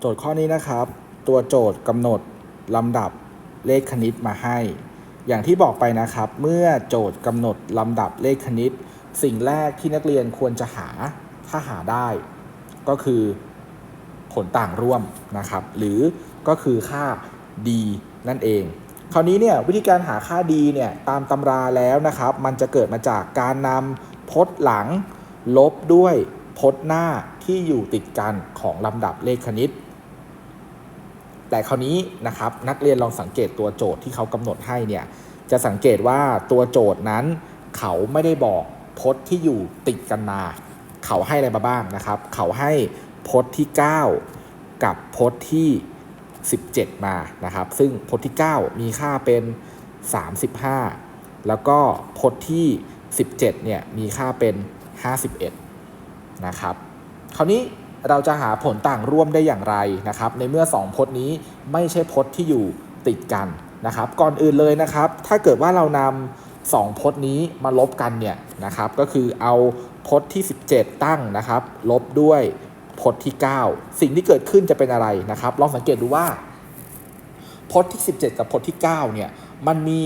โจทย์ข้อนี้นะครับ ตัวโจทย์กำหนดลำดับเลขคณิตมาให้ อย่างที่บอกไปนะครับ เมื่อโจทย์กำหนดลำดับเลขคณิต สิ่งแรกที่นักเรียนควรจะหาถ้าหาได้ ก็คือผลต่างร่วมนะครับ หรือก็คือค่า d นั่นเอง คราวนี้เนี่ยวิธีการหาค่า d เนี่ยตามตำราแล้วนะครับ มันจะเกิดมาจากการนำพจน์หลัง ลบด้วยพจน์หน้าที่อยู่ติดกันของลำดับเลขคณิต แต่คราวนี้นะครับนักเรียนลองสังเกตตัวโจทย์ที่เขากำหนดให้เนี่ยจะสังเกตว่าตัวโจทย์นั้น เขาไม่ได้บอกพจน์ที่อยู่ติดกันมา เขาให้อะไรมาบ้างนะครับ เขาให้พจน์ที่ 9 กับพจน์ที่ 17 มานะครับ ซึ่งพจน์ที่ 9 มีค่าเป็น 35 แล้วก็พจน์ที่ 17เนี่ยมีค่าเป็น 51 นะครับคราวนี้ เราจะหาผลต่างร่วมได้อย่างไรนะครับ ในเมื่อ 2 พจน์นี้ไม่ใช่พจน์ที่อยู่ติดกันนะครับ ก่อนอื่นเลยนะครับ ถ้าเกิดว่าเรานำ2พจน์นี้มาลบกันเนี่ยนะครับ ก็คือเอาพจน์ที่ 17 ตั้งนะครับ ลบด้วยพจน์ที่ 9 สิ่งที่เกิดขึ้นจะเป็นอะไรนะครับลองสังเกตดูว่าพจน์ที่ 17 กับพจน์ที่ 9 เนี่ย มันมี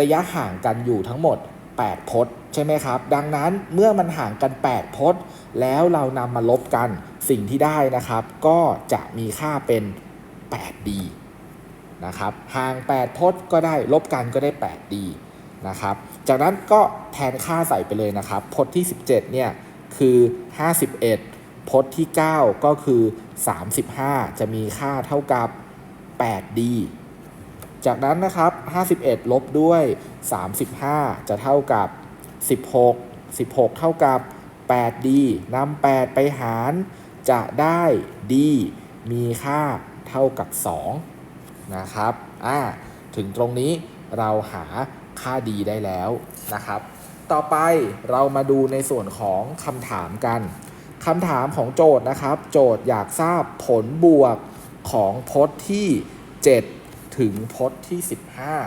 ระยะห่างกันอยู่ทั้งหมด 8 พจน์ ใช่ไหมครับ ดังนั้นเมื่อมันห่างกัน 8 พจน์ แล้วเรานำมาลบกัน สิ่งที่ได้นะครับก็จะมีค่าเป็น 8d นะครับห่าง 8 พจน์ก็ได้ลบกันก็ได้ 8d นะครับจากนั้นก็แทนค่าใส่ไปเลยนะครับ พจน์ที่ 17 เนี่ยคือ 51 พจน์ที่ 9 ก็คือ 35 จะมีค่าเท่ากับ 8d จากนั้นนะครับ 51 ลบด้วย 35 จะเท่ากับ 16 16 เท่ากับ 8d นำ8ไปหาร จะได้ d มีค่าเท่ากับ 2 นะครับอ่าถึงตรงนี้เราหาค่า d ได้แล้วนะครับ ต่อไปเรามาดูในส่วนของคำถามกันคำถามของโจทย์นะครับ โจทย์อยากทราบผลบวกของพจน์ที่ 7 ถึงพจน์ที่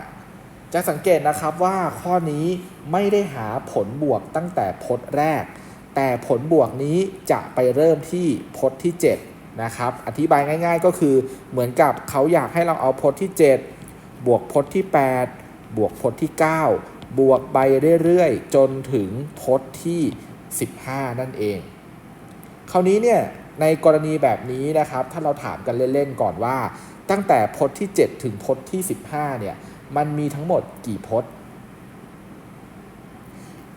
15 จะสังเกตนะครับว่าข้อนี้ไม่ได้หาผลบวกตั้งแต่พจน์แรก แต่ผลบวกนี้จะไปเริ่มที่พจน์ที่ 7 นะครับ อธิบายง่ายๆก็คือเหมือนกับเขาอยากให้เราเอาพจน์ที่ 7 บวกพจน์ที่ 8 บวกพจน์ที่ 9 บวกไปเรื่อยๆ จนถึงพจน์ที่ 15 นั่นเอง คราวนี้เนี่ยในกรณีแบบนี้นะครับ ถ้าเราถามกันเล่นๆก่อนว่า ตั้งแต่พจน์ที่ 7 ถึงพจน์ที่ 15 เนี่ย มันมีทั้งหมดกี่พจน์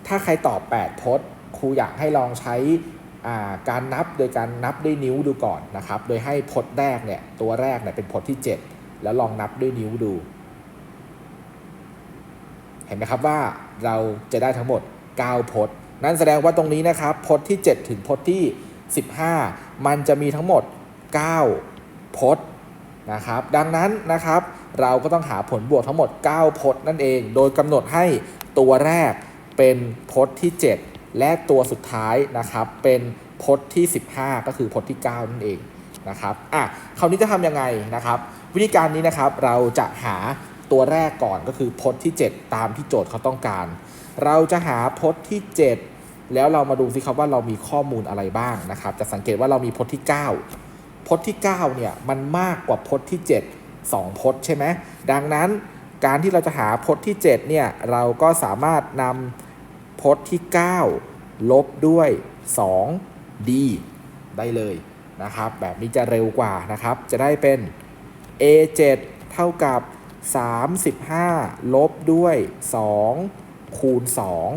ถ้าใครตอบ 8 พจน์ ครูอยากให้ลองใช้การนับโดยการนับด้วยนิ้วดูก่อนนะครับ โดยให้พจน์แรกเนี่ยตัวแรกเนี่ยเป็นพจน์ที่ 7 แล้วลองนับด้วยนิ้วดู เห็นไหมครับว่าเราจะได้ทั้งหมด 9 พจน์ นั่นแสดงว่าตรงนี้นะครับพจน์ที่ 7 ถึงพจน์ที่ 15 มันจะมีทั้งหมด 9 พจน์นะครับ ดังนั้นนะครับเราก็ต้องหาผลบวกทั้งหมด 9 พจน์นั่นเอง โดยกำหนดให้ตัวแรกเป็นพจน์ที่ 7 และตัวสุดท้ายนะครับเป็นพจน์ที่ 15 ก็คือพจน์ที่ 9 นั่นเองนะครับอะคราวนี้จะทำยังไงนะครับ วิธีการนี้นะครับเราจะหาตัวแรกก่อนก็คือพจน์ที่ 7 ตามที่โจทย์เขาต้องการ เราจะหาพจน์ที่ 7 แล้วเรามาดูสิครับว่าเรามีข้อมูลอะไรบ้างนะครับ จะสังเกตว่าเรามีพจน์ที่ 9 พจน์ที่ 9 เนี่ยมันมากกว่าพจน์ที่ 7 2 พจน์ใช่ไหมดังนั้นการที่เราจะหาพจน์ที่ 7 เนี่ยเราก็สามารถนำ พจน์ที่ 9 ลบด้วย 2d ได้เลยนะครับ แบบนี้จะเร็วกว่านะครับ จะได้เป็น a7 เท่ากับ 35 ลบด้วย 2 คูณ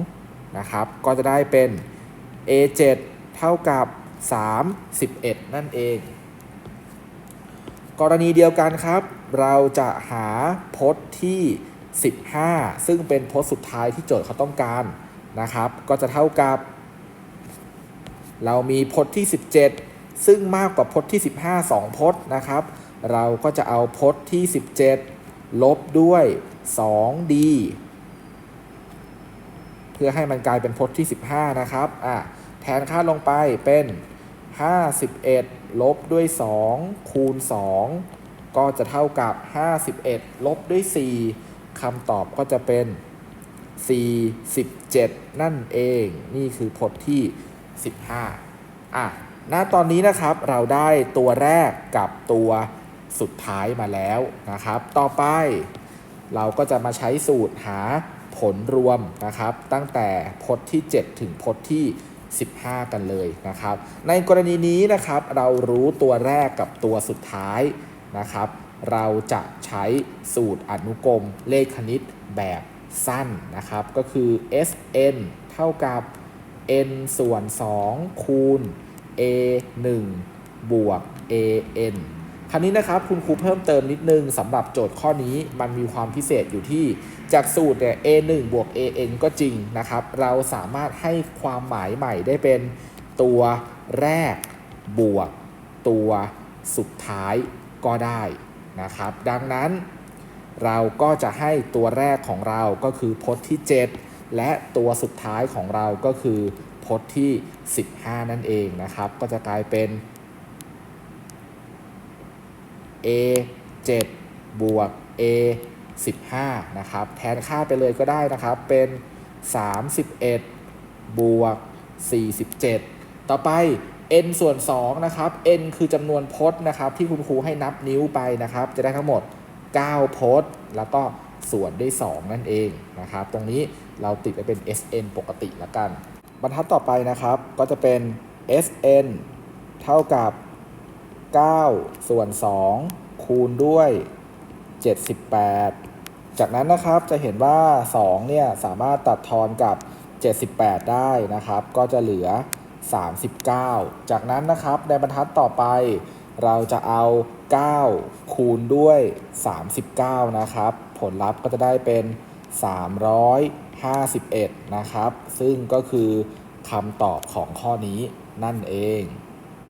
2นะครับ ก็จะได้เป็น a7 เท่ากับ 31 นั่นเอง กรณีเดียวกันครับ เราจะหาพจน์ที่ 15 ซึ่งเป็นพจน์สุดท้ายที่โจทย์เขาต้องการ นะครับ ก็จะเท่ากับ เรามีพจน์ที่ 17 ซึ่งมากกว่าพจน์ที่ 15 2 พจน์นะครับ เราก็จะเอาพจน์ที่ 17 ลบด้วย 2d เพื่อให้มันกลายเป็นพจน์ที่ 15 นะครับอะแทนค่าลงไปเป็น 51 ลบด้วย 2 คูณ 2 ก็จะเท่ากับ 51 ลบด้วย 4คำตอบก็จะเป็น 47นั่นเอง นี่คือพจน์ที่ 15อะณตอนนี้นะครับเราได้ตัวแรกกับตัวสุดท้ายมาแล้วนะครับ ต่อไป เราก็จะมาใช้สูตรหาผลรวมนะครับ ตั้งแต่พจน์ที่ 7 ถึงพจน์ที่ 15 กันเลยนะครับ ในกรณีนี้นะครับ เรารู้ตัวแรกกับตัวสุดท้ายนะครับ เราจะใช้สูตรอนุกรมเลขคณิตแบบ สั้นนะครับ ก็คือ Sn เท่ากับ n ส่วน 2 คูณ a 1บวก a n คราวนี้นะครับคุณครูเพิ่มเติมนิดนึงสำหรับโจทย์ข้อนี้มันมีความพิเศษอยู่ที่จากสูตรเนี่ย a 1บวก a n ก็จริงนะครับ เราสามารถให้ความหมายใหม่ได้เป็นตัวแรกบวกตัวสุดท้ายก็ได้นะครับ ดังนั้น เราก็จะให้ตัวแรกของเราก็คือพจน์ที่ 7 และตัวสุดท้ายของเราก็คือพจน์ที่ 15 นั่นเองนะครับ ก็จะกลายเป็น a 7บวก a 15นะครับแทนค่าไปเลยก็ได้นะครับเป็น 31 บวก 47 ต่อไป n ส่วน2นะครับ n คือจำนวนพจน์นะครับที่คุณครูให้นับนิ้วไปนะครับ จะได้ทั้งหมด 9 โพจน์แล้วก็ส่วนด้วย 2 นั่นเองนะครับ ตรงนี้เราติดไปเป็น sn ปกติละกัน บรรทัดต่อไปนะครับ ก็จะเป็น sn เท่ากับ 9 ส่วน 2 คูณด้วย 78 จากนั้นนะครับจะเห็นว่า 2 เนี่ย สามารถตัดทอนกับ 78 ได้นะครับ ก็จะเหลือ 39 จากนั้นนะครับในบรรทัดต่อไป เราจะเอา 9 คูณด้วย 39 นะครับ ผลลัพธ์ก็จะได้เป็น 351 นะครับ ซึ่งก็คือคำตอบของข้อนี้นั่นเอง